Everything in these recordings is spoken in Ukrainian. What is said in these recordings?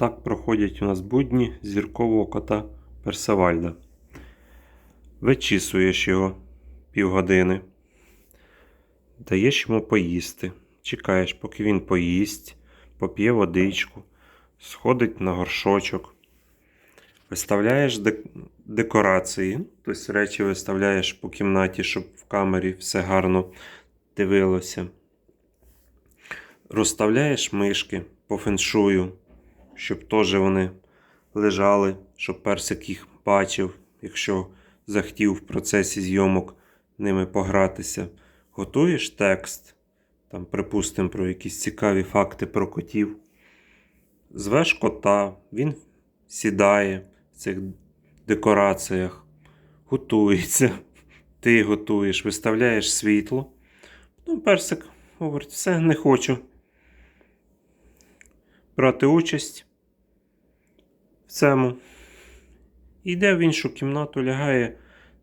Так проходять у нас будні зіркового кота Персевальда. Вичісуєш його півгодини, даєш йому поїсти. Чекаєш, поки він поїсть, поп'є водичку, сходить на горшочок. Виставляєш декорації, тобто речі виставляєш по кімнаті, щоб в камері все гарно дивилося. Розставляєш мишки по феншую, щоб теж вони лежали, щоб персик їх бачив, якщо захотів в процесі зйомок ними погратися. Готуєш текст, там, припустимо, про якісь цікаві факти про котів. Звеш кота, він сідає в цих декораціях, готується. Ти готуєш, виставляєш світло. Ну, персик говорить, все, не хочу брати участь в цьому. Йде в іншу кімнату, лягає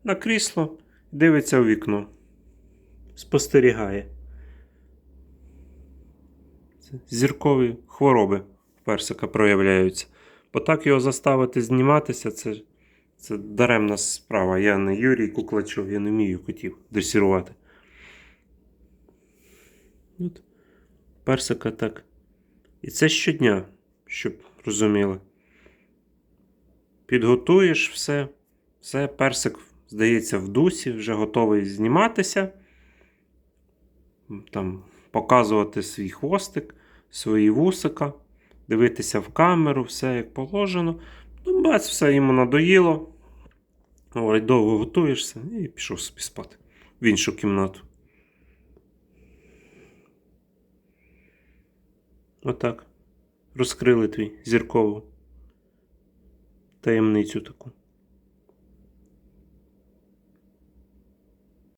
на крісло, дивиться у вікно. Спостерігає. Зіркові хвороби в персика проявляються. Бо так його заставити зніматися, це, це даремна справа. Я не Юрій Куклачов, я не вмію котів дресірувати. От. Персика так. І це щодня, щоб розуміли. Підготуєш все, все, персик, здається, в дусі, вже готовий зніматися. Там, показувати свій хвостик, свої вусика, дивитися в камеру, все як положено. Ну, бац, все йому надоїло. Говорить, довго готуєшся і пішов собі спати в іншу кімнату. Отак. Розкрили твій зіркову таємницю таку.